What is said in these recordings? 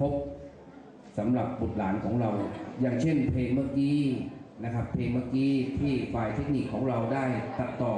พบสำหรับบุตรหลานของเรา อย่างเช่นเพลงเมื่อกี้นะครับ เพลงเมื่อกี้ที่ฝ่ายเทคนิคของเราได้ตัดต่อ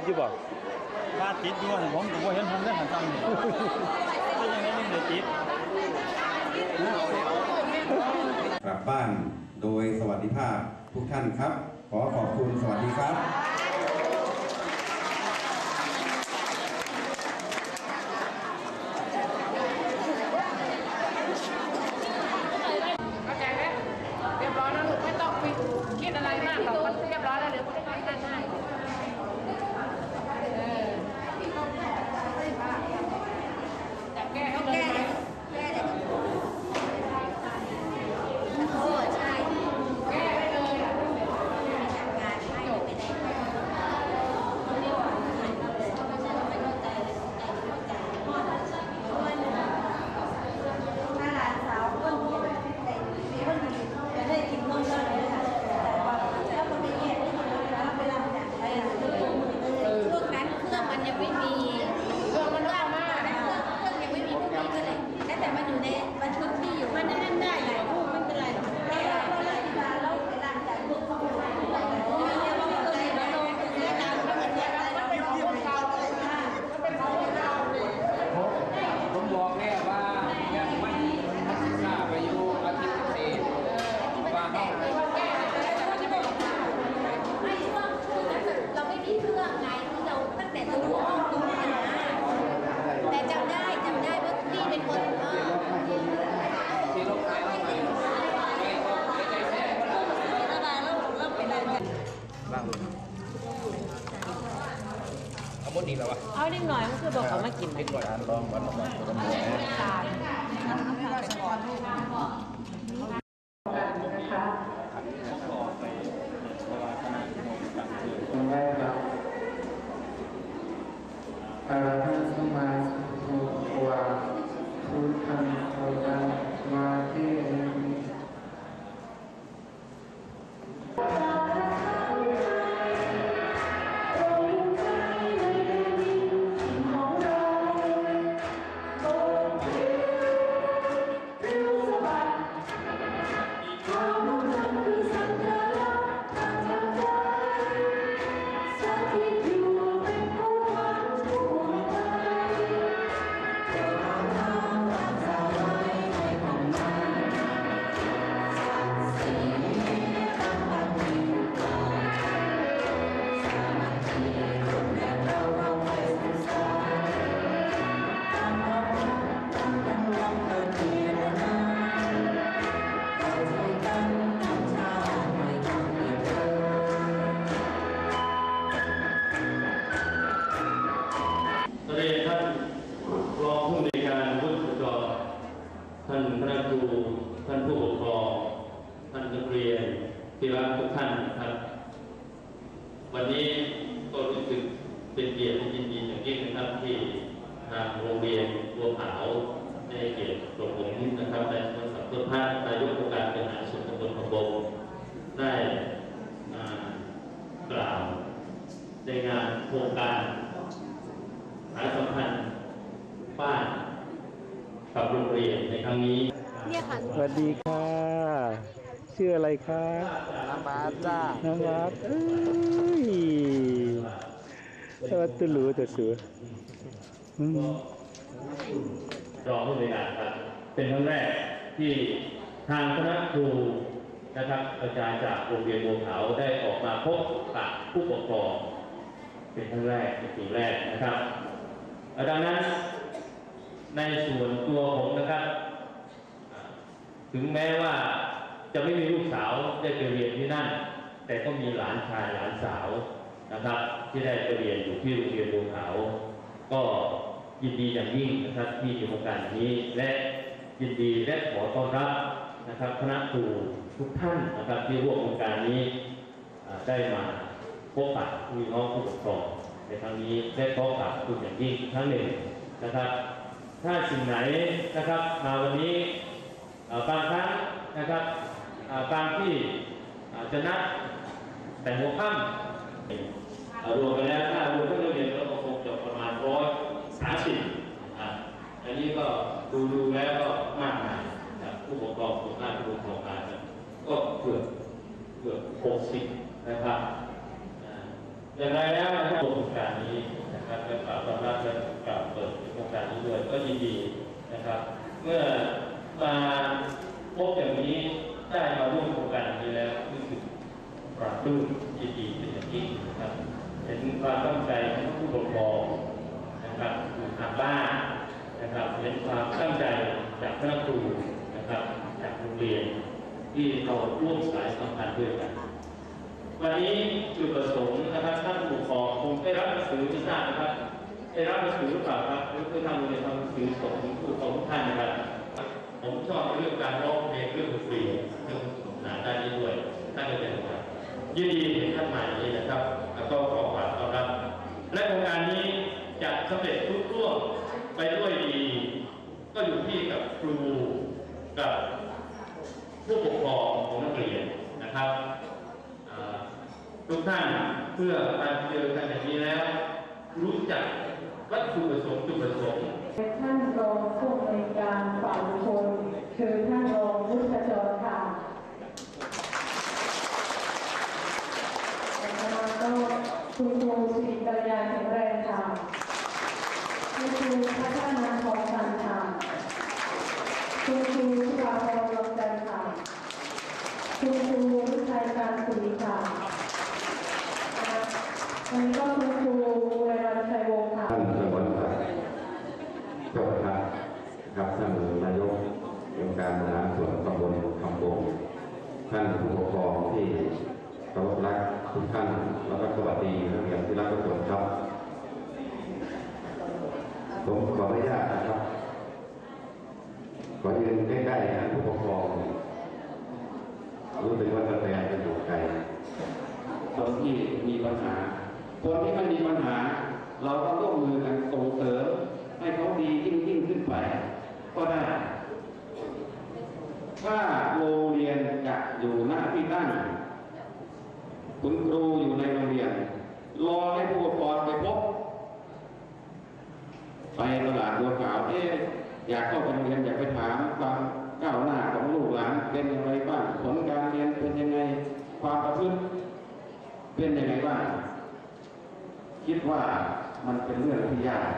บอยู่บ่ว่าติดด้วยผมผมเห็นผมได้หันตั้งนี่กยไม่ได้ติดกลับบ้านโดยสวัสดิภาพทุกท่านครับ ขอขอบคุณสวัสดีครับเรียบร้อยไม่ต้องคิดอะไรมากหรอกมันเรียบร้อยแล้วเดี๋ยวมันก็ทำได้างเอาหมดนี่แล้ววะเอาเด็กหน่อยก็คือบอกเขามากินเดหน่อยลองวันละวันละวันละวันางโรงเรียนบัวขาวได้เกียรติโปรดผมนะครับในสมสัมพุทธภาพนายกองค์การบริหารส่วนตำบลของบงได้กล่าวในงานโครงการสายสัมพันธ์บ้านกับโรงเรียนในครั้งนี้สวัสดีค่ะชื่ออะไรคะน้ำบาจ้าน้องรักเอ้ยเออตุลูต่สวยอืม รองผู้บริหารครับ เป็นครั้งแรกที่ทางคณะครูนะครับอาจารย์จากโรงเรียนบัวขาวได้ออกมาพบกับผู้ปกครองเป็นครั้งแรกเป็นปีแรกนะครับ ดังนั้นในส่วนตัวผมนะครับ ถึงแม้ว่าจะไม่มีลูกสาวได้ไปเรียนที่นั่น แต่ก็มีหลานชายหลานสาวนะครับ ที่ได้ไปเรียนอยู่ที่โรงเรียนบัวขาวก็ ยินดีอย่างยิ่งนะครับที่มีโอกาสนี้ และยินดีและขอต้อนรับนะครับคณะครูทุกท่านนะครับที่ร่วมโครงการนี้ได้มาพบปะพี่น้องผู้ปกครองในครั้งนี้และขอกราบคุณอย่างยิ่งอีกครั้งหนึ่งนะครับ ถ้าสิ่งไหนนะครับมาวันนี้บางครั้งนะครับอ่าบางที่จะนัดแต่หัวค่ำรวมไปแล้วถ้ารวมทั้งโรงเรียนก็คงจะประมาณร้อย สามสิบอันนี้ก็ดูดูแล้วก็มากมายครับผู้ปกครองผู้น้าผู้ปกครองมาก็เกือบเกือบหกสิบนะครับอ่าอย่างไรแล้วนะครับโครงการนี้นะครับและกล่าวต้อนรับและกล่าวเปิดโครงการนี้ด้วยก็ยินดีนะครับ เมื่อมาพบอย่างนี้ได้มาร่วมโครงการนี้แล้วรู้สึกปรับรื้มยินดีเป็นอย่างยิ่งนะครับเห็นความตั้งใจของผู้ปกครอง นะครับอยู่ทางบ้านนะครับเห็นความตั้งใจจากคณะครูนะครับจากโรงเรียนที่เราร่วมสายสัมพันธ์ด้วยกัน วันนี้จุดประสงค์นะครับท่านผู้ปกครองคงได้รับหนังสือที่ทราบนะครับได้รับหนังสือหรือเปล่าครับหรือคือทางโรงเรียนทำหนังสือส่งถึงผู้ปกครองทุกท่านนะครับผมชอบเรื่องการร้องเพลงเรื่องดนตรีเรื่องหนาด้านนี้ด้วยท่านก็เป็นครับยินดีเห็นท่านใหม่นี้นะครับ แล้วก็ขอฝากต้อนรับ และโครงการนี้จะสำเร็จทุกร่วมไปด้วยดี ก็อยู่ที่กับ ครูกับผู้ปกครองของนักเรียนนะครับทุกท่านเพื่อการเจอกันอย่างนี้แล้ว รู้จักวัตถุประสงค์จุดประสงค์ท่านรองผู้อำนวยการฝ่ายบุคคลคือท่านรองวุฒิจรค่ะต่อมาก็คุณครูสิริกัลยาแข็งแรงค่ะคุณครูพัฒนาทอง ไม่ยากนะครับ ขอยืนใกล้ๆนะผู้ปกครองรู้สึกว่าจะแปลจะอยู่ไกลคนที่มีปัญหา คนที่ไม่มีปัญหา เราก็ร่วมมือกันส่งเสริมให้เขาดียิ่งยิ่งขึ้นไป ก็ได้ ถ้าโรงเรียนจะอยู่หน้าที่ตั้งคุณครูอยู่ในโรงเรียน รอให้ผู้ปกครองไปพบ ไปตลาดบัวขาวเอ๊ะอยากเข้าไปเรียนอยากไปถามความก้าวหน้าของลูกหลานเป็นอย่างไรบ้างผลการเรียนเป็นยังไงความประพฤติเป็นยังไงบ้างคิดว่ามันเป็นเรื่องที่ยาก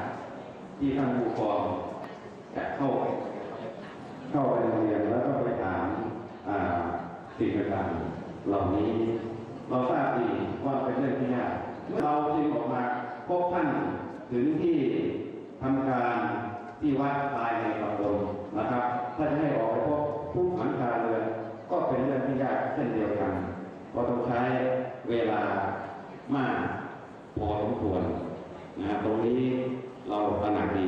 ที่ท่านผู้ปกครองจะเข้าเข้าไปโรงเรียนแล้วก็ไปถามสิ่งต่างๆเหล่านี้ เราทราบดีว่าเป็นเรื่องที่ยากเมื่อเราจึงออกมาพบท่านถึงที่ทำการที่วัดภายในตำบลนะครับถ้าจะให้ออกไปพบผู้หลังคาเรือนก็เป็นเรื่องที่ยากเช่นเดียวกันก็ต้องใช้เวลามากพอสมควรนะตรงนี้เราตระหนักดี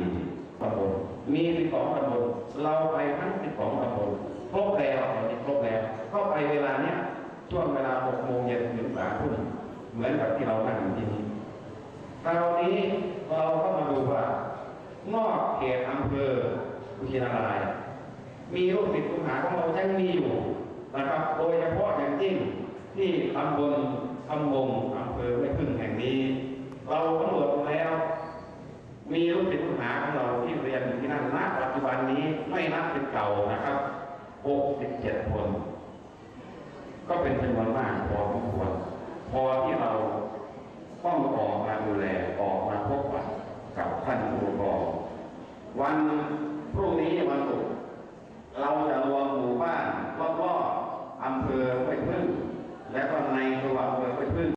ตำบลมี 12ตำบลเราไปทั้ง 12ตำบลครบแล้วตอนนี้ครบแล้ว เข้า ไปเวลาเนี้ยช่วงเวลา6โมงเย็นถึง3ทุ่มเหมือนกับที่เรานั่งอยู่ที่นี่คราวนี้เราก็มาดูว่านอกเขตอำเภอกุชินาราย มีลูกศิษย์ลูกหาของเรายังมีอยู่นะครับ โดยเฉพาะอย่างยิ่งที่ตำบลคำบงอำเภอไม่พึ่งแห่งนี้ เราตำรวจแล้ว มีลูกศิษย์ลูกหาของเราที่เรียนอยู่ที่นั่นณปัจจุบันนี้ไม่นับเป็นเก่านะครับ67คน ก็เป็นจำนวนมากพอสมควรพอที่เราต้องออกมาดูแลออกมาพบปะกับท่านผู้ปกครองวันพรุ่งนี้วันศุกร์เราจะรวมหมู่บ้านรอบๆอำเภอห้วยพึ่งและก็ในตัวอำเภอห้วยพึ่ง